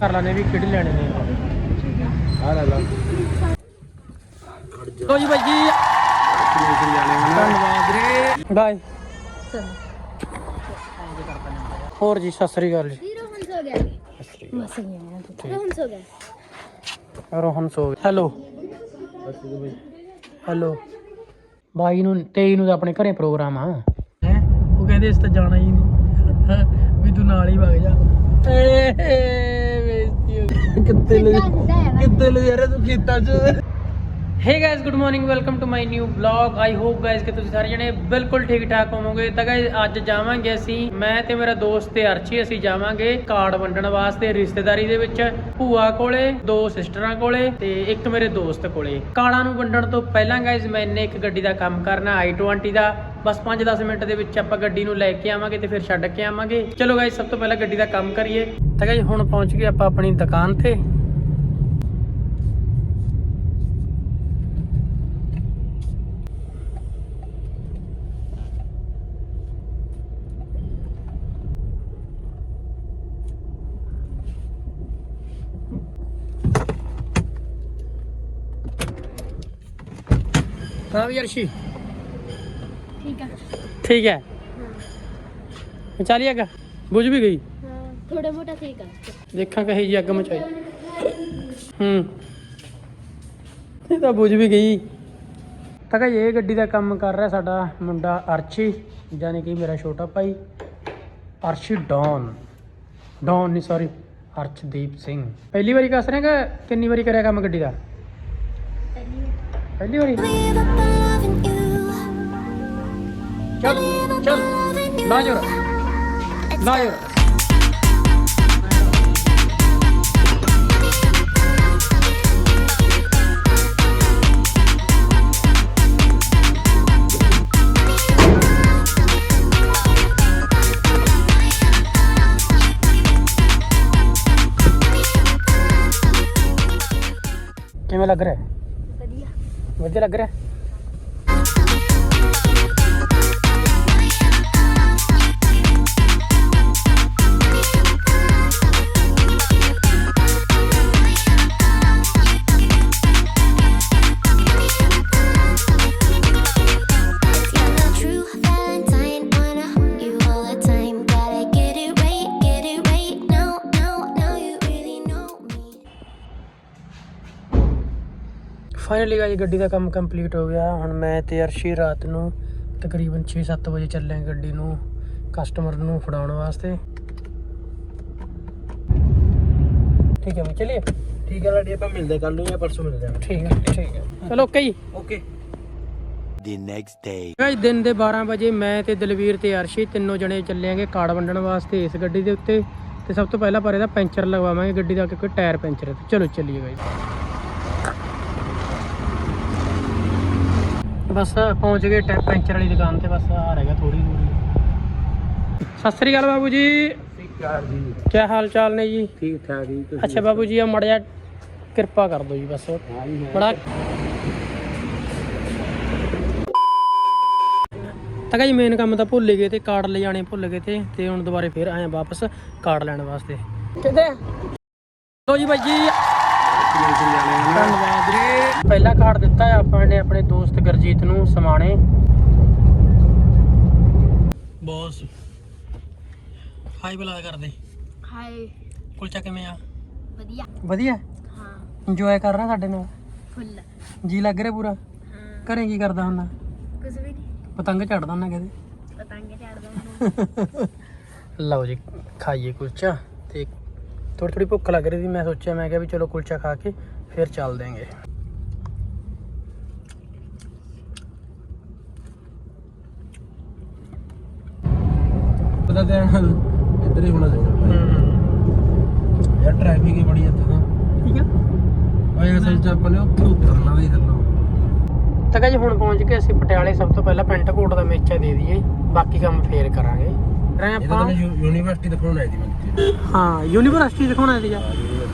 ਕਰ ਲਾਣੇ ਵੀ ਕਿਹੜੇ ਲੈਣੇ ਨੇ ਆ ਲੈ ਲਾ ਲੋ ਜੀ ਬਾਈ ਜੀ। ਧੰਨਵਾਦ ਵੀਰੇ। ਬਾਏ। ਹੋਰ ਜੀ ਸਤਿ ਸ੍ਰੀ ਅਕਾਲ ਜੀ। ਹੁਣ ਸੋ ਗਿਆ। ਮਸ ਗਿਆ ਤੂੰ ਹੁਣ ਸੋ ਗਿਆ ਰੋਹਨ ਸੋ ਹੈਲੋ। ਹੈਲੋ। ਬਾਈ ਨੂੰ 23 ਨੂੰ ਤਾਂ ਆਪਣੇ ਘਰੇ ਪ੍ਰੋਗਰਾਮ ਆ। ਹੈ? ਉਹ ਕਹਿੰਦੇ ਇਸ ਤਾਂ ਜਾਣਾ ਹੀ ਨਹੀਂ। ਵੀ ਤੂੰ ਨਾਲ ਹੀ ਵਗ ਜਾ। ਏ ਕਿੱਥੇ ਲੈ ਕਿੱਥੇ ਲੈ ਯਾਰ ਤੂੰ ਖੇਤਾਂ 'ਚ? Hey guys good morning welcome to my new blog I hope guys ਕਿ ਤੁਸੀਂ ਸਾਰੇ ਜਣੇ ਬਿਲਕੁਲ ਠੀਕ ਠਾਕ ਹੋਵੋਗੇ। ਤਾਂ ਗਾਇਸ ਅੱਜ ਜਾਵਾਂਗੇ ਅਸੀਂ, ਮੈਂ ਤੇ ਮੇਰਾ ਦੋਸਤ ਤੇ ਅਰਚੀ, ਅਸੀਂ ਜਾਵਾਂਗੇ ਕਾਰਡ ਵੰਡਣ ਵਾਸਤੇ ਰਿਸ਼ਤੇਦਾਰੀ ਦੇ ਵਿੱਚ। ਭੂਆ ਕੋਲੇ, ਦੋ ਸਿਸਟਰਾਂ ਕੋਲੇ ਤੇ ਇੱਕ ਮੇਰੇ ਦੋਸਤ ਕੋਲੇ। ਕਾਰਡਾਂ ਨੂੰ ਵੰਡਣ ਤੋਂ ਪਹਿਲਾਂ ਗਾਇਸ ਮੈਨੇ ਇੱਕ ਗੱਡੀ ਦਾ ਕੰਮ ਕਰਨਾ i20 ਦਾ। ਬਸ 5-10 ਮਿੰਟ ਦੇ ਵਿੱਚ ਆਪਾਂ ਗੱਡੀ ਨੂੰ ਲੈ ਕੇ ਆਵਾਂਗੇ ਤੇ ਫਿਰ ਛੱਡ ਕੇ ਆਵਾਂਗੇ। ਚਲੋ ਗਾਇਸ ਸਭ ਤੋਂ ਪਹਿਲਾਂ ਗੱਡੀ ਦਾ ਕੰਮ ਕਰੀਏ। ਤਾਂ ਗਾਇਸ ਹੁਣ ਪਹੁੰਚ ਗਏ ਆਪਾਂ ਆਪਣੀ ਦੁਕਾਨ ਤੇ। ਹਾਂ ਵੀ ਅਰਸ਼ੀ। ਠੀਕ ਆ। ਠੀਕ ਹੈ। ਚੱਲੀਏਗਾ ਬੁਝ ਵੀ ਗਈ। ਹਾਂ ਥੋੜਾ ਮੋਟਾ ਠੀਕ ਆ ਦੇਖਾਂ ਕਹੀ ਜੀ ਅੱਗ ਮਚਾਈ। ਹੂੰ। ਇਹ ਤਾਂ ਬੁਝ ਵੀ ਗਈ। ਤਾਂ ਕਿ ਇਹ ਗੱਡੀ ਦਾ ਕੰਮ ਕਰ ਰਿਹਾ ਸਾਡਾ ਮੁੰਡਾ ਅਰਸ਼ੀ ਯਾਨੀ ਕਿ ਮੇਰਾ ਛੋਟਾ ਭਾਈ। ਅਰਸ਼ੀ ਡੌਨ। ਡੌਨ ਨਹੀਂ ਸੌਰੀ ਅਰਸ਼ਦੀਪ ਸਿੰਘ। ਪਹਿਲੀ ਵਾਰੀ ਕਸ ਰਿਹਾ ਕਿ ਕਿੰਨੀ ਵਾਰੀ ਕਰਿਆ ਕੰਮ ਗੱਡੀ ਦਾ? ਪਹਿਲੀ ਵਾਰੀ। ਚੱਲ ਚੱਲ ਲਾ ਜੋਰ। ਲਾ ਜੋਰ। ਕਿਵੇਂ ਲੱਗ ਰਿਹਾ? ਵਧੀਆ ਵਧੀਆ ਲੱਗ ਰਿਹਾ ਫਾਈਨਲੀ ਗਾਇਸ ਗੱਡੀ ਦਾ ਕੰਮ ਕੰਪਲੀਟ ਹੋ ਗਿਆ। ਹੁਣ ਮੈਂ ਤੇ ਅਰਸ਼ੀ ਰਾਤ ਨੂੰ ਤਕਰੀਬਨ 6-7 ਵਜੇ ਚੱਲੇ ਗੱਡੀ ਨੂੰ ਕਸਟਮਰ ਨੂੰ ਫੜਾਉਣ ਵਾਸਤੇ। ਠੀਕ ਹੈ ਮੈਂ ਚਲਿਏ? ਠੀਕ ਹੈ ਲਾਡੀ ਆਪਾਂ ਮਿਲਦੇ ਕੱਲ ਨੂੰ ਜਾਂ ਪਰਸੋਂ ਮਿਲਦੇ ਆ ਠੀਕ ਹੈ ਠੀਕ ਹੈ। ਚਲੋ ਓਕੇ ਜੀ। Okay. The next day. Guys ਦਿਨ ਦੇ 12 ਵਜੇ ਮੈਂ ਤੇ ਦਲਵੀਰ ਤੇ ਅਰਸ਼ੀ ਤਿੰਨੋਂ ਜਣੇ ਚੱਲਿਆਂਗੇ ਕਾਰਡ ਵੰਡਣ ਵਾਸਤੇ ਇਸ ਗੱਡੀ ਦੇ ਉੱਤੇ। ਤੇ ਸਭ ਤੋਂ ਪਹਿਲਾਂ ਪਰ ਇਹਦਾ ਪੈਂਚਰ ਲਗਵਾਵਾਂਗੇ ਗੱਡੀ ਦਾ ਕਿਉਂਕਿ ਟਾਇਰ ਪੈਂਚਰ ਹੈ। ਚਲੋ ਚੱਲੀਏ ਗਾਇਸ ਬਸ ਪਹੁੰਚ ਗਏ ਟੈ- ਪੈਂਚਰ ਵਾਲੀ ਦੁਕਾਨ ਤੇ ਬਸ ਆ ਰਹੇਗਾ ਥੋੜੀ ਦੂਰੀ ਸਤਿ ਸ੍ਰੀ ਅਕਾਲ ਬਾਬੂ ਜੀ। ਕੀ ਹਾਲ ਚਾਲ ਨੇ ਜੀ? ਠੀਕ ਠਾਕ ਜੀ ਤੁਸੀਂ ਅੱਛਾ ਬਾਬੂ ਜੀ ਆ ਮੜਿਆ ਕਿਰਪਾ ਕਰ ਦਿਓ ਜੀ ਬਸ। ਬੜਾ ਤਾਂ ਜੀ ਮੇਨ ਕੰਮ ਤਾਂ ਭੁੱਲ ਗਏ ਤੇ ਕਾਰਡ ਲੈ ਜਾਣੇ ਭੁੱਲ ਗਏ ਤੇ ਤੇ ਹੁਣ ਦੁਬਾਰੇ ਫੇਰ ਆਏ ਆ ਵਾਪਸ ਕਾਰਡ ਲੈਣ ਵਾਸਤੇ। ਕਿੱਥੇ? ਲੋ ਜੀ ਬਾਈ ਜੀ ਧੰਨਵਾਦ ਪਹਿਲਾ ਕਾਰਡ ਦਿੱਤਾ ਹੈ ਆਪਾਂ ਨੇ ਆਪਣੇ ਦੋਸਤ ਗਰਜੀਤ ਨੂੰ ਸਮਾਣੇ। ਬੌਸ ਹਾਈ ਬੁਲਾ ਕਰਦੇ। ਹਾਏ ਕੁਲਚਾ ਕਿਵੇਂ ਆ? ਵਧੀਆ। ਵਧੀਆ? ਹਾਂ। ਇੰਜੋਏ ਕਰ ਰਿਹਾ ਸਾਡੇ ਨਾਲ? ਫੁੱਲ ਜੀ ਲੱਗ ਰਿਹਾ ਪੂਰਾ? ਹਾਂ। ਘਰੇ ਕੀ ਕਰਦਾ ਹੁੰਦਾ? ਕੁਝ ਵੀ ਨਹੀਂ। ਪਤੰਗ ਚੜਦਾ ਹੁੰਦਾ ਕਦੇ ਪਤੰਗ ਚੜਦਾ ਲਓ ਜੀ ਖਾਈਏ ਕੁਲਚਾ ਤੇ ਥੋੜੀ ਥੋੜੀ ਭੁੱਖ ਲੱਗ ਰਹੀ ਸੀ ਮੈਂ ਸੋਚਿਆ ਮੈਂ ਕਿਹਾ ਵੀ ਚਲੋ ਕੁਲਚਾ ਖਾ ਕੇ ਫਿਰ ਚੱਲ ਦੇਂਗੇ ਪਤਾ ਤੇ ਇੱਧਰ ਹੀ ਹੋਣਾ ਚਾਹੀਦਾ। ਯਾਰ ਟ੍ਰੈਫਿਕ ਹੀ ਬੜੀ ਇੱਥੇ ਤਾਂ। ਠੀਕ ਆ। ਆਇਆ ਅਸਲ ਚ ਆਪਾਂ ਨੇ ਉੱਥੇ ਉਤਰਨਾ ਵੀ ਥੱਲੋਂ ਤਾਂ ਜੀ ਹੁਣ ਪਹੁੰਚ ਕੇ ਅਸੀਂ ਪਟਿਆਲੇ ਸਭ ਤੋਂ ਪਹਿਲਾਂ ਪੈਂਟ ਕੋਟ ਦਾ ਮੇਚਾ ਦੇ ਦਈਏ ਬਾਕੀ ਕੰਮ ਫੇਰ ਕਰਾਂਗੇ। ਰਹੇ ਇਹ ਤਾਂ ਆਪਾਂ ਤੈਨੂੰ ਯੂ- ਯੂਨੀਵਰਸਿਟੀ ਦਿਖਾਉਣ ਆਈ ਦੀ ਮੈਂ ਇੱਥੇ। ਹਾਂ ਯੂਨੀਵਰਸਿਟੀ ਦਿਖਾਉਣਾ ਹੈ ਜੀ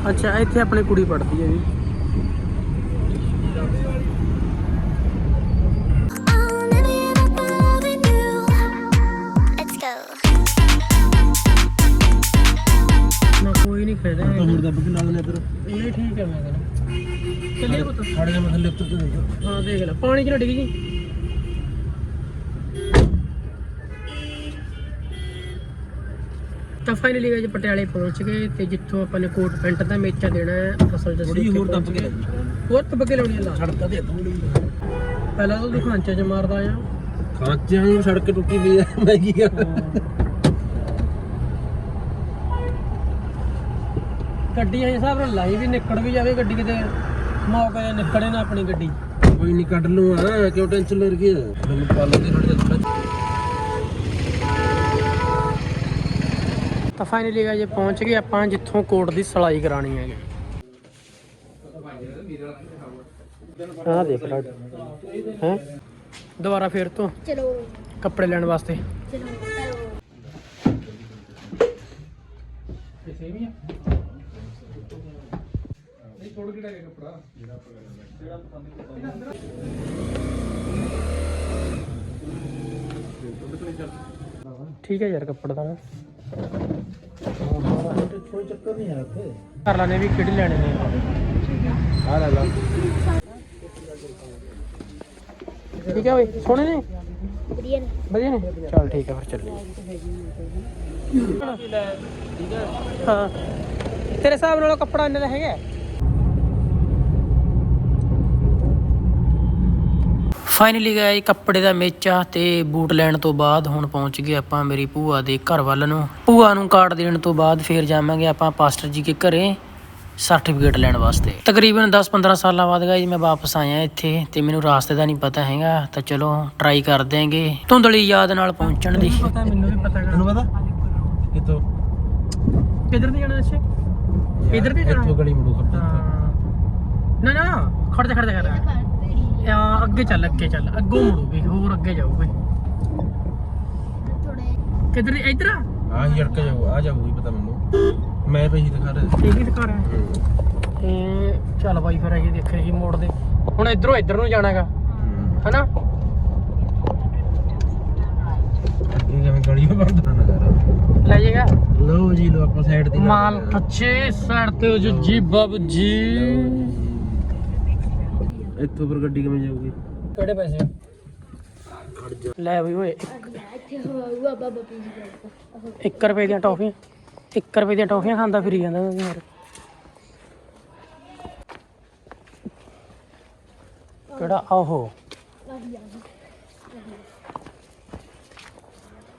ਅੱਛਾ ਇੱਥੇ ਆਪਣੀ ਕੁੜੀ ਪੜ੍ਹਦੀ ਹੈ ਜੀ। I'll never give up on loving you. Let's go. ਮੈਂ ਕੋਈ ਨਹੀਂ ਖੇਡਦਾ ਤਾਂ ਹੁਣ ਦੱਬ ਕੇ ਲਾ ਦਿੰਦੇ ਇੱਧਰ ਨਹੀਂ ਠੀਕ ਹੈ ਮੈਂ ਕਹਿੰਦਾ। ਚੱਲੀਏ ਪੁੱਤ। ਸਾਡੇ ਦੇ ਮਥਲੇ ਉੱਤਰ ਤੇ ਦੇਖੋ ਹਾਂ ਦੇਖ ਲੈ। ਪਾਣੀ ਚ ਨਾ ਡਿੱਗ ਜੀ। ਫਾਈਨਲੀ ਗਾਇਸ ਪਟਿਆਲੇ ਪਹੁੰਚ ਗਏ ਤੇ ਜਿੱਥੋਂ ਆਪਾਂ ਨੇ ਕੋਟ ਪੈਂਟ ਦਾ ਮੇਚਾ ਦੇਣਾ ਹੈ ਅਸਲ ਚ ਥੋੜੀ ਅਸੀਂ ਹੋਰ ਦੱਬ ਕੇ ਹੋਰ ਦੱਬ ਕੇ ਲਾਉਣੀ ਆ ਲਾ। ਸੜਕਾਂ ਤੇ ਥੋੜੀ ਪਹਿਲਾਂ ਤਾਂ ਖਾਂਚੇ ਚ ਮਾਰਦਾ ਆ ਖਾਂਚਿਆਂ ਨੂੰ ਸੜਕ ਟੁੱਟੀ ਪਈ ਹੈ ਮੈਂ ਕੀ ਕਰਾਂ? ਗੱਡੀਆਂ ਦੇ ਹਿਸਾਬ ਨਾਲ ਲਾਈ ਵੀ ਨਿਕਲ ਵੀ ਜਾਵੇ ਗੱਡੀ ਕਿਤੇ। ਮੌਕੇ ਤੇ ਨਿਕਲੇ ਨਾ ਆਪਣੀ ਗੱਡੀ। ਕੋਈ ਨਹੀਂ ਕੱਢ ਲੂੰਗਾ ਕਿਉਂ ਟੈਨਸ਼ਨ ਲੈ ਰਹੀ ਹੈ ਮੈਨੂੰ ਪਾਲੋ ਦੇ ਥੋੜੀ ਫਾਈਨਲੀ ਇਹ ਪਹੁੰਚ ਗਏ ਆਪਾਂ ਜਿੱਥੋਂ ਕੋਟ ਦੀ ਸਲਾਈ ਕਰਾਣੀ ਹੈਗੀ। ਆਹ ਦੇਖ ਲੈ। ਹੈ? ਦੁਬਾਰਾ ਫੇਰ ਤੋਂ ਚਲੋ। ਕੱਪੜੇ ਲੈਣ ਵਾਸਤੇ। ਚਲੋ। ਠੀਕ ਹੈ ਯਾਰ ਕੱਪੜਾ ਤਾਂ। ਕੋਈ ਚੱਕਰ ਨਹੀਂ ਹੈ ਉੱਥੇ ਕਰ ਲਾਣੇ ਵੀ ਕਿਹੜੇ ਲੈਣੇ ਨੇ ਆ ਲੈ ਲਾ। ਠੀਕ ਹੈ ਬਈ ਸੋਹਣੇ ਨੇ? ਵਧੀਆ ਨੇ। ਵਧੀਆ ਨੇ? ਚਲ ਠੀਕ ਹੈ ਫਿਰ ਚੱਲੀਏ। ਹਾਂ। ਤੇਰੇ ਹਿਸਾਬ ਨਾਲ ਕੱਪੜਾ ਇੰਨੇ ਦਾ ਹੈਗਾ ਫਾਈਨਲੀ ਗਏ ਕੱਪੜੇ ਦਾ ਮੇਚਾ ਤੇ ਬੂਟ ਲੈਣ ਤੋਂ ਬਾਅਦ ਹੁਣ ਪਹੁੰਚ ਗਏ ਆਪਾਂ ਮੇਰੀ ਭੂਆ ਦੇ ਘਰ ਵੱਲ ਨੂੰ। ਭੂਆ ਨੂੰ ਕਾਰਡ ਦੇਣ ਤੋਂ ਬਾਅਦ ਫੇਰ ਜਾਵਾਂਗੇ ਆਪਾਂ ਪਾਸਟਰ ਜੀ ਦੇ ਘਰੇ ਸਰਟੀਫਿਕੇਟ ਲੈਣ ਵਾਸਤੇ। ਤਕਰੀਬਨ 10-15 ਸਾਲਾਂ ਬਾਅਦ ਗਾਇਜ਼ ਮੈਂ ਵਾਪਸ ਆਇਆ ਇੱਥੇ ਤੇ ਮੈਨੂੰ ਰਾਸਤੇ ਦਾ ਨਹੀਂ ਪਤਾ ਹੈਗਾ ਤਾਂ ਚਲੋ ਟਰਾਈ ਕਰ ਦੇਂਗੇ ਧੁੰਦਲੀ ਯਾਦ ਨਾਲ ਪਹੁੰਚਣ ਦੀ। ਪਤਾ ਮੈਨੂੰ ਵੀ ਪਤਾ ਤੈਨੂੰ ਪਤਾ? ਕਿਤੋਂ ਕਿੱਧਰ ਦੀ ਜਾਣਾ ਅੱਛੇ ਇੱਧਰ ਦੀ ਜਾਣਾ? ਇੱਥੋਂ ਗਲੀ ਮੁੜੋ ਖੱਬੇ ਨਾ ਨਾ ਖੜ ਜਾ ਖੜ ਜਾ ਖੜ ਜਾ। ਆ, ਅੱਗੇ ਚੱਲ ਅੱਗੇ ਚੱਲ ਅੱਗੋਂ ਮੁੜੂਗੀ ਹੋਰ ਅੱਗੇ ਜਾਊਗੀ ਥੋੜੇ ਕਿੱਧਰ ਇੱਧਰ ਆ? ਆ ਹੀ ਅੜਕ ਜਾਊ ਆ ਜਾਊਗੀ ਪਤਾ ਮੈਨੂੰ। ਮੈਂ ਪਈ ਦਿਖਾ ਰਿਹਾ। ਠੀਕ ਹੀ ਦਿਖਾ ਰਿਹਾ। ਤੇ ਚੱਲ ਬਾਈ ਫਿਰ ਅਸੀਂ ਦੇਖੇ ਸੀ ਮੋੜ ਦੇ। ਹੁਣ ਇਧਰੋਂ ਇੱਧਰ ਨੂੰ ਜਾਣਾਗਾ। ਹਨਾ? ਇਹ ਜਿਵੇਂ ਗਲੀ ਬੰਦ। ਨਾ ਕਰ ਲੈ ਜਾਏਗਾ। ਲਓ ਜੀ ਲੋ ਆਪਾਂ ਸਾਈਡ ਦੀ ਮਾਲ ਕੱਚੇ ਸਾਈਡ ਤੇ ਜੀ ਬਾਬ ਜੀ। ਇੱਥੋਂ ਪਰ ਗੱਡੀ ਕਿਵੇਂ ਜਾਊਗੀ? ਕਿਹੜੇ ਪੈਸੇ ਲੈ ਬਈ ਓਏ। 1 ਰੁਪਏ ਦੀਆਂ ਟੌਫੀਆਂ 1 ਰੁਪਏ ਦੀਆਂ ਟੌਫੀਆਂ ਖਾਂਦਾ ਫਿਰੀ ਜਾਂਦਾ ਯਾਰ। ਕਿਹੜਾ? ਆਹੋ।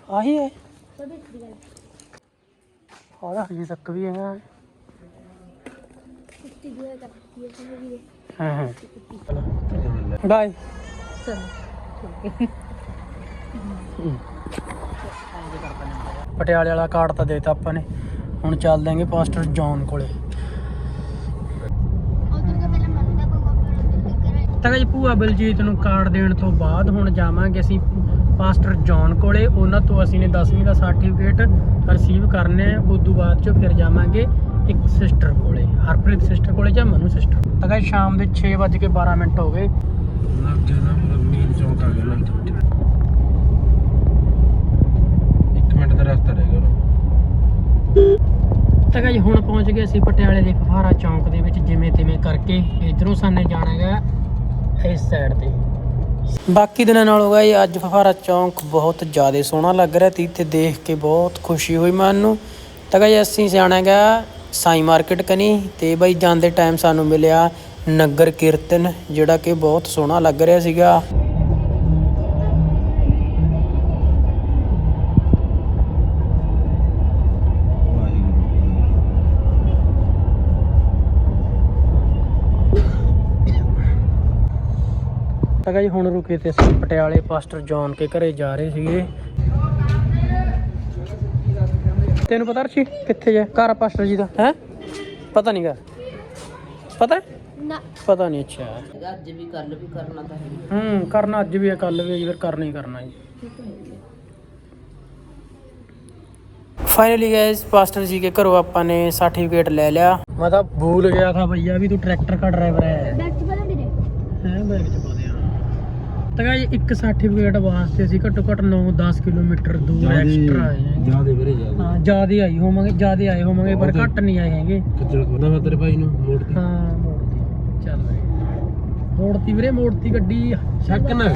ਆਹੀ ਹੈ ਆਹ ਹਜੇ ਤੱਕ ਵੀ ਹੈ ਸਮਝ ਗਏ ਹਾਂ ਪਟਿਆਲੇ ਵਾਲਾ ਕਾਰਡ ਤਾਂ ਦੇਤਾ ਆਪਾਂ ਨੇ। ਹੁਣ ਚੱਲਦੇ ਆਂਗੇ ਪਾਸਟਰ ਜੌਨ ਕੋਲੇ। ਤਾਂ ਜੀ ਭੂਆ ਬਲਜੀਤ ਨੂੰ ਕਾਰਡ ਦੇਣ ਤੋਂ ਬਾਅਦ ਹੁਣ ਜਾਵਾਂਗੇ ਅਸੀਂ ਪਾਸਟਰ ਜੌਨ ਕੋਲੇ। ਉਹਨਾਂ ਤੋਂ ਅਸੀਂ ਨੇ 10ਵੀਂ ਦਾ ਸਰਟੀਫਿਕੇਟ ਰਿਸੀਵ ਕਰਨੇ ਆ। ਉਸ ਤੋਂ ਬਾਅਦ ਚ ਫਿਰ ਜਾਵਾਂਗੇ। ਇੱਕ ਸਿਸਟਰ ਕੋਲੇ ਹਰਪ੍ਰੀਤ ਸਿਸਟਰ ਕੋਲੇ ਜਾਂ ਮਨੂ ਸਿਸਟਰ ਤਾਂ ਜੀ ਸ਼ਾਮ ਦੇ 6:12 ਮਿੰਟ ਹੋ ਗਏ। ਲੱਗ ਗਿਆ ਨਾ ਮੇਨ ਚੌਂਕ ਆ ਗਿਆ ਨਾ। ਇੱਕ ਮਿੰਟ ਦਾ ਰਸਤਾ ਰਹਿ ਗਿਆ ਤਾਂ ਜੀ ਹੁਣ ਪਹੁੰਚ ਗਏ ਅਸੀਂ ਪਟਿਆਲੇ ਦੇ ਫਹਾਰਾ ਚੌਂਕ ਦੇ ਵਿੱਚ ਜਿਵੇਂ ਤਿਵੇਂ ਕਰਕੇ ਇਧਰੋਂ ਸਾਨੇ ਜਾਣਾ ਹੈਗਾ ਇਸ ਸਾਈਡ ਤੇ। ਬਾਕੀ ਦਿਨਾਂ ਨਾਲੋਂ ਗਾਈ ਅੱਜ ਫਹਾਰਾ ਚੌਂਕ ਬਹੁਤ ਜ਼ਿਆਦਾ ਸੋਹਣਾ ਲੱਗ ਰਿਹਾ ਤੇ ਇੱਥੇ ਦੇਖ ਕੇ ਬਹੁਤ ਖੁਸ਼ੀ ਹੋਈ ਮਨ ਨੂੰ। ਤਾਂ ਗਾਈ ਅਸੀਂ ਜਾਣਾ ਹੈਗਾ ਸਾਈ ਮਾਰਕੀਟ ਕਨੀ ਤੇ ਬਾਈ ਜਾਂਦੇ ਟਾਈਮ ਸਾਨੂੰ ਮਿਲਿਆ ਨਗਰ ਕੀਰਤਨ, ਜਿਹੜਾ ਕਿ ਬਹੁਤ ਸੋਹਣਾ ਲੱਗ ਰਿਹਾ ਸੀਗਾ। ਤਾਂ ਗਾਈ ਹੁਣ ਰੁਕੇ ਤੇ ਅਸੀਂ ਪਟਿਆਲੇ, ਪਾਸਟਰ ਜੌਨ ਕੇ ਘਰੇ ਜਾ ਰਹੇ ਸੀਗੇ। ਤੈਨੂੰ ਪਤਾ ਰਸ਼ੀ ਕਿੱਥੇ ਜਾ ਘਰ ਆ ਪਾਸਟਰ ਜੀ ਦਾ ਹੈ ਪਤਾ ਨਹੀਂਗਾ ਪਤਾ ਹੈ? ਨਾ ਪਤਾ ਨਹੀਂ ਅੱਛਾ ਅੱਜ ਵੀ ਕੱਲ ਵੀ ਕਰਨਾ ਤਾਂ ਹੈ ਹੂੰ ਕਰਨਾ ਅੱਜ ਵੀ ਹੈ ਕੱਲ ਵੀ ਹੈ ਜੀ, ਫਿਰ ਕਰਨਾ ਹੀ ਕਰਨਾ ਜੀ फाइनली गैस पास्टर जी के घरों अपन ने सर्टिफिकेट ले लिया मैं तो भूल गया था भैया भी तू ट्रैक्टर का ड्राइवर है ਤਾਂ ਗਾਇਸ ਇੱਕ ਸਰਟੀਫਿਕੇਟ ਵਾਸਤੇ ਅਸੀਂ ਘੱਟੋ ਘੱਟ 9-10 ਕਿਲੋਮੀਟਰ ਦੂਰ ਐਕਸਟਰਾ ਆਏ ਹਾਂ ਜਿਆਦੇ ਵੀਰੇ ਜਿਆਦੇ। ਹਾਂ ਜਿਆਦੇ ਆਈ ਹੋਵਾਂਗੇ ਜਿਆਦੇ ਆਏ ਹੋਵਾਂਗੇ ਪਰ ਘੱਟ ਨਹੀਂ ਆਏ ਹੈਗੇ। ਖੱਜਲ ਖੋਦਾ ਮੈਂ ਤੇਰੇ ਭਾਈ ਨੂੰ ਮੋੜਤੀ। ਹਾਂ ਮੋੜਤੀ। ਚੱਲ ਵੀਰੇ। ਮੋੜਤੀ ਵੀਰੇ ਮੋੜਤੀ ਗੱਡੀ। ਸ਼ੱਕ ਨਾ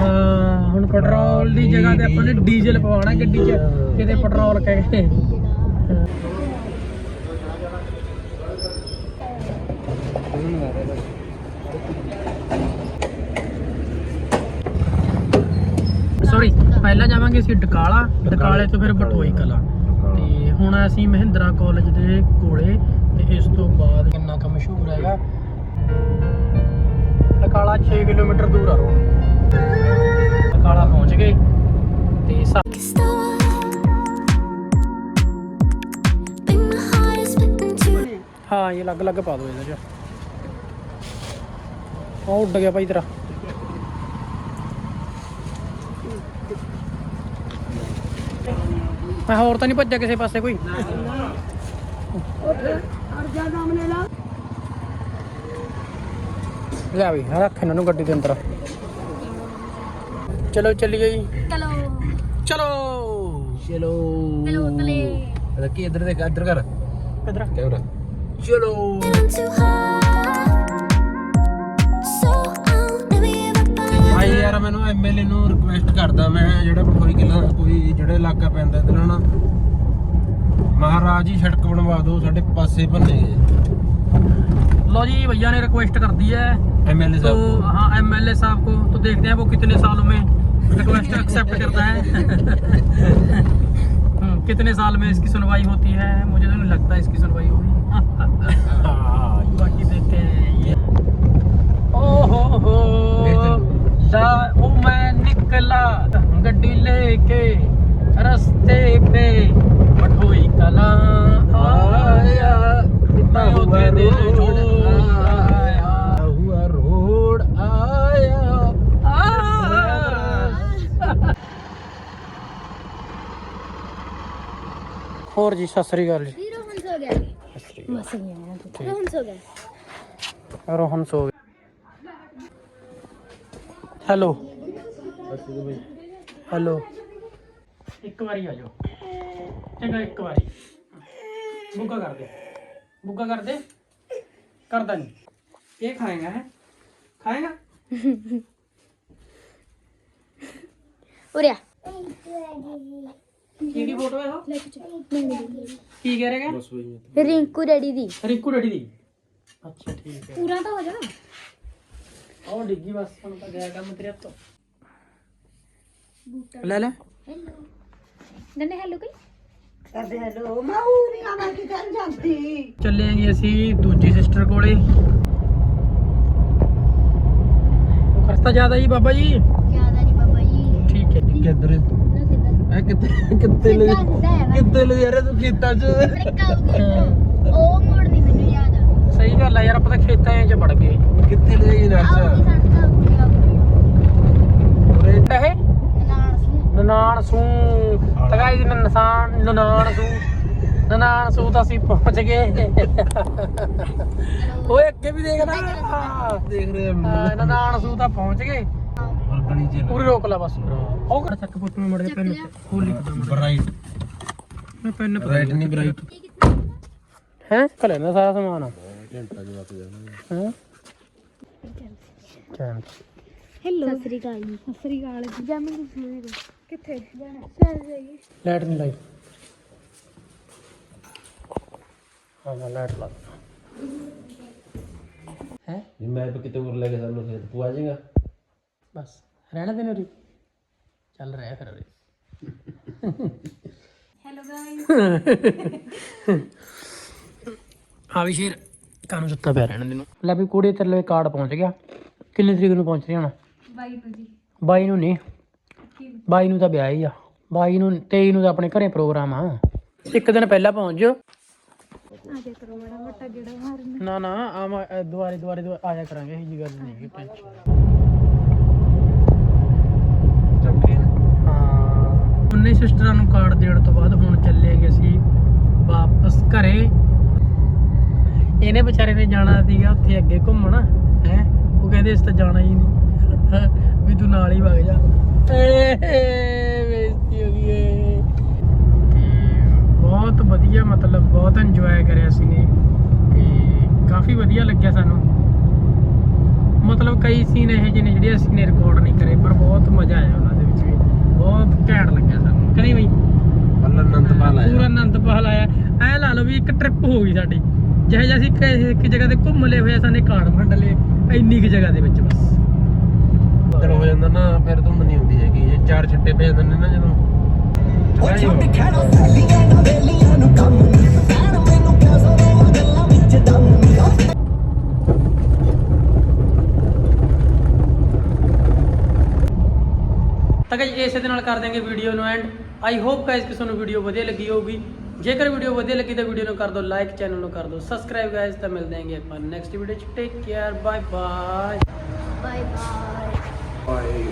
ਹਾਂ ਹੁਣ ਪੈਟਰੋਲ ਦੀ ਜਗ੍ਹਾ ਤੇ ਆਪਾਂ ਨੇ ਡੀਜ਼ਲ ਪਵਾਉਣਾ ਗੱਡੀ 'ਚ ਕਿਤੇ ਪੈਟਰੋਲ ਕਹਿ ਕੇ ਸੌਰੀ ਪਹਿਲਾਂ ਜਾਵਾਂਗੇ ਅਸੀਂ ਡਕਾਲਾ ਡਕਾਲੇ। ਤੋਂ ਫਿਰ ਬਟੋਈ ਕਲਾ। ਤੇ ਹੁਣ ਅਸੀਂ ਮਹਿੰਦਰਾ ਕਾਲਜ ਦੇ ਕੋਲੇ ਤੇ ਇਸ ਤੋਂ ਬਾਅਦ ਕਿੰਨਾ ਕੁ ਮਸ਼ਹੂਰ ਹੈਗਾ? ਡਕਾਲਾ 6 ਕਿਲੋਮੀਟਰ ਦੂਰ ਆ। ਰੋ ਡਕਾਲਾ ਪਹੁੰਚ ਗਏ। ਤੇ. ਹਾਂ ਇਹ ਅਲੱਗ ਅਲੱਗ ਪਾ ਦਿਓ ਇਹਦੇ ਚ। ਉਹ ਉੱਡ ਗਿਆ ਭਾਈ ਤੇਰਾ। ਮੈਂ ਹੋਰ ਤਾਂ ਨਹੀਂ ਭੱਜਿਆ ਕਿਸੇ ਪਾਸੇ ਕੋਈ। ਲੈ ਵੀ ਰੱਖ ਇਹਨਾਂ ਨੂੰ ਗੱਡੀ ਦੇ ਅੰਦਰ। ਚਲੋ ਚੱਲੀਏ ਜੀ। ਚਲੋ। ਚਲੋ। ਚਲੋ। ਚਲੋ ਤਲੇ ਰੱਖੀ ਇੱਧਰ ਦੇਖ ਇੱਧਰ ਕਰ। ਕਿਧਰ ਕੈਮਰਾ। ਚਲੋ। ਭਾਈ ਯਾਰ ਮੈਨੂੰ ਐਮਐਲਏ ਨੂੰ ਰਿਕੁਐਸਟ ਕਰਦਾ ਮੈਂ ਜਿਹੜਾ ਪਠੋਈ ਕਿਲਾ ਕੋਈ ਜਿਹੜਾ ਇਲਾਕਾ ਪੈਂਦਾ ਇਧਰ ਹਨਾ ਮਹਾਰਾਜ ਜੀ ਸੜਕ ਬਣਵਾ ਦਿਓ ਸਾਡੇ ਪਾਸੇ ਭੰਨੇ लो जी भैया ने रिक्वेस्ट कर दी है ਐਮਐਲਏ तो ਸਾਹਿਬ हाँ एमएलए साहब को तो देखते हैं वो कितने सालों में रिक्वेस्ट एक्सेप्ट करता है हम्म, कितने साल में इसकी सुनवाई होती है मुझे तो नहीं लगता इसकी सुनवाई होगी बाकी देखते हैं ये ओहो हो ला ओ मैं निकला गड्डी लेके रास्ते पे मठोई कला आया टूटा मैं हुआ होते दिल रोड छोड़ आया हुआ रोड आया ਹੋਰ ਜੀ ਸਤਿ ਸ੍ਰੀ ਅਕਾਲ ਜੀ ਹੀਰੋ ਹੰਸ ਹੋ ਗਿਆ ਮਸ ਗਿਆ ਮੈਂ ਤਾਂ ਹੰਸ ਹੋ ਗਿਆ ਰੋਹਨ ਸੋ ਗਿਆ ਹੈਲੋ ਹੈਲੋ ਇੱਕ ਵਾਰੀ ਆ ਜਾਓ ਚੰਗਾ ਇੱਕ ਵਾਰੀ ਬੁੱਗਾ ਕਰ ਦੇ ਬੁੱਗਾ ਕਰ ਦੇ ਕਰਦਾ ਨਹੀਂ ਇਹ ਖਾਏਗਾ ਹੈ ਖਾਏਗਾ ਉਰਿਆ ਕੀ ਦੀ ਫੋਟੋ ਹੈ ਉਹ ਕੀ ਕਹਿ ਰਿਹਾ ਬਸ ਵਹੀ ਮੈਂ ਰਿੰਕੂ ਡੈਡੀ ਦੀ ਰਿੰਕੂ ਡੈਡੀ ਦੀ ਅੱਛਾ ਠੀਕ ਹੈ ਪੂਰਾ ਤਾਂ ਹੋ ਜਾਣਾ ਉਹ ਡਿੱਗੀ ਬਸ ਹੁਣ ਤਾਂ ਗਿਆ ਕੰਮ ਤੇਰੇ ਹੱਥੋਂ। ਲੈ ਲੈ। ਹੈਲੋ ਨੰਨੇ ਹੈਲੋ ਕੋਈ? ਚੱਲੇ ਅਸੀਂ ਦੂਜੀ ਸਿਸਟਰ ਕੋਲੇ। ਉਹ ਖਰਚਾ ਜ਼ਿਆਦਾ ਜੀ ਬਾਬਾ ਜੀ? ਜ਼ਿਆਦਾ ਨਹੀਂ ਬਾਬਾ ਜੀ। ਠੀਕ ਹੈ ਕਿੱਧਰ? ਐ ਕਿੱਥੇ ਕਿੱਥੇ ਲੈ ਕਿੱਥੇ ਲੈ ਰਿਹਾ ਤੂੰ ਖੇਤਾਂ 'ਚ? ਉਹ ਮੋੜ ਨਹੀਂ ਸਹੀ ਗੱਲ ਆ ਯਾਰ ਆਪਾਂ ਤਾਂ ਖੇਤਾਂ 'ਚ ਵੜ ਗਏ। ਕਿੱਥੇ ਲੈ ਆਊਗੀ ਨਰਸ? ਆਊਗੀ ਇਹ? ਨਨਾਣ ਸੂ। ਤਗਾਈ ਦੀ ਨਸਾਨ ਨਨਾਣ ਸੂ। ਨਨਾਣ ਸੂ ਤਾਂ ਅਸੀਂ ਪਹੁੰਚ ਗਏ। ਓਏ ਅੱਗੇ ਵੀ ਦੇਖਣਾ ਦੇਖ ਰਹੇ ਹਾਂ, ਨਨਾਣ ਸੂ ਤਾਂ ਪਹੁੰਚ ਗਏ। ਪੂਰੀ ਰੋਕ ਲਾ ਬਸ। ਉਹ ਕਰ ਚੱਕ ਪੁੱਤ ਮੈਂ ਮੜ ਦੇ ਪੈਨ ਖੋਲ ਲਿਖਦਾ ਮੈਂ ਬਰਾਈਟ। ਮੈਂ ਪੈਨ ਰਾਈਟ ਨਹੀਂ ਬਰਾਈਟ। ਹੈ? ਕਲੇ ਨਾ ਸਾਰਾ ਸਮਾਨ ਘੰਟਾ ਜਵਾ ਕੇ ਜਾਣਾ। ਹੈ? ਚੈਨ ਹੈਲੋ ਸਤਿ ਸ੍ਰੀ ਅਕਾਲ ਜੀ। ਸਤਿ ਸ੍ਰੀ ਅਕਾਲ ਜੀ। ਜਾਮਨ ਦੀ। ਕਿੱਥੇ? ਜਾਣਾ ਚੱਲ ਜਾਈਏ। ਲਾਈਟ ਨਹੀਂ ਲਾਈ। ਹਾਂ ਲਾਈਟ ਲਾ ਹੈ? ਜੇ ਮੈਂ ਕਿਤੇ ਹੋਰ ਲੈ ਕੇ ਸਾਨੂੰ ਖੇਤ ਤੂੰ ਆ ਜਾਏਗਾ। ਬਸ ਰਹਿਣਾ ਦੇ ਉਰੀ। ਚੱਲ ਰਿਹਾ ਫਿਰ ਉਰੀ। ਹੈਲੋ ਗਾਇਸ ਆ ਵੀ ਸ਼ੇਰ। ਕਾਨੂੰ ਸੁੱਤਾ ਪਿਆ ਰਹਿਣ ਦੇ ਨੂੰ। ਲੈ ਵੀ ਕੁੜੀ ਤੇਰੇ ਲਈ ਕਾਰਡ ਪਹੁੰਚ ਗਿਆ। ਕਿੰਨੀ ਤਰੀਕ ਨੂੰ ਪਹੁੰਚ ਰਹੀ ਹੁਣ? ਬਾਈ ਨੂੰ ਜੀ। 22 ਨੂੰ ਨਹੀਂ। 22 ਨੂੰ। ਤਾਂ ਵਿਆਹ ਹੀ ਆ। 22 ਨੂੰ 23 ਨੂੰ ਤਾਂ ਆਪਣੇ ਘਰੇ ਪ੍ਰੋਗਰਾਮ ਆ। ਇੱਕ ਦਿਨ ਪਹਿਲਾਂ ਪਹੁੰਚ ਜਾਓ। ਆ ਜਾ ਕਰੋ ਬੜਾ ਮੋਟਾ ਜਿਹੜਾ ਮਾਰਨ। ਨਾ ਨਾ ਆਮ ਦੁਆਰੇ ਦੁਆਰੇ ਦੁਆ- ਆਇਆ ਕਰਾਂਗੇ ਇਹ ਜੀ ਗੱਲ ਨਹੀਂ ਹੈਗੀ ਟੈਨਸ਼ਨ ਹਾਂ। ਉਹਨੇ ਸਿਸਟਰਾਂ ਨੂੰ ਕਾਰਡ ਦੇਣ ਤੋਂ ਬਾਅਦ ਹੁਣ ਚੱਲੇ ਗਏ ਸੀ। ਵਾਪਸ ਘਰੇ। ਇਹਨੇ ਵਿਚਾਰੇ ਨੇ ਜਾਣਾ ਸੀਗਾ ਉੱਥੇ ਅੱਗੇ ਘੁੰਮਣ ਹੈ? ਉਹ ਕਹਿੰਦੇ ਇਸ ਤਾਂ ਜਾਣਾ ਹੀ ਨਹੀਂ। ਵੀ ਤੂੰ ਨਾਲ ਹੀ ਵਗ ਜਾ। ਬੇਇੱਜ਼ਤੀ ਹੋ ਗਈ ਏ ਬਹੁਤ ਵਧੀਆ ਮਤਲਬ ਬਹੁਤ ਇੰਜੋਏ ਕਰਿਆ ਸੀ ਨੇ। ਤੇ ਕਾਫੀ ਵਧੀਆ ਲੱਗਿਆ ਸਾਨੂੰ। ਮਤਲਬ ਕਈ ਸੀਨ ਇਹੋ ਜਿਹੇ ਨੇ ਜਿਹੜੇ ਅਸੀਂ ਨੇ ਰਿਕਾਰਡ ਨਹੀਂ ਕਰੇ ਪਰ ਬਹੁਤ ਮਜ਼ਾ ਆਇਆ ਉਹਨਾਂ ਦੇ ਵਿੱਚ ਵੀ। ਬਹੁਤ ਘੈਂਟ ਲੱਗਿਆ ਸਾਨੂੰ ਕਰੀ ਬਈ? ਪੂਰਾ ਆਨੰਦ ਪਾ ਲਾਇਆ ਐ ਲਾ ਲਓ ਵੀ ਇੱਕ ਟ੍ਰਿਪ ਹੋ ਗਈ ਸਾਡੀ। ਜਿਹੇ ਜਿਹਾ ਅਸੀਂ ਕਿਸੇ ਇੱਕ ਜਗ੍ਹਾ ਤੇ ਘੁੰਮ ਲਏ ਹੋਏ ਆ, ਸਾਨੇ ਕਾਰਡ ਫੰਡ ਲਏ ਇੰਨੀ ਕੁ ਜਗ੍ਹਾ ਦੇ ਵਿੱਚ ਬਸ। ਬੱਦਲ ਹੋ ਜਾਂਦਾ ਨਾ ਫਿਰ ਧੁੰਦ ਨਹੀਂ ਹੁੰਦੀ ਹੈਗੀ ਇਹ ਚਾਰ ਛੱਟੇ ਪੈ ਜਾਂਦੇ ਨੇ ਨਾ ਜਦੋਂ। ਉਹ ਛੁੱਟ ਖੜਾ ਸੈਲੀਆਂ ਨਾ ਵੇਲੀਆਂ ਨੂੰ ਕੰਮ ਨਹੀਂ। ਭੈਣ ਮੈਨੂੰ ਕਿਹਾ ਸੋਵਾ ਗੱਲਾਂ ਵਿੱਚ ਦਮ ਨਹੀਂ। ਉਹ ਤਾਂ ਗਾਇਸ ਇਸੇ ਦੇ ਨਾਲ ਕਰ ਦਾਂਗੇ ਵੀਡੀਓ ਨੂੰ ਐਂਡ ਆਈ ਹੋਪ ਗਾਇਸ ਕਿ ਤੁਹਾਨੂੰ ਵੀਡੀਓ ਵਧੀਆ ਲੱਗੀ ਹੋਊਗੀ। ਜੇਕਰ ਵੀਡੀਓ ਵਧੀਆ ਲੱਗੀ ਤਾਂ ਵੀਡੀਓ ਨੂੰ ਕਰ ਦਿਓ ਲਾਈਕ ਚੈਨਲ ਨੂੰ ਕਰ ਦਿਓ। ਸਬਸਕ੍ਰਾਈਬ ਗਾਇਸ ਤਾਂ ਮਿਲਦੇ ਆਂਗੇ ਆਪਾਂ ਨੈਕਸਟ ਵੀਡੀਓ ਚ। Take care bye bye bye bye bye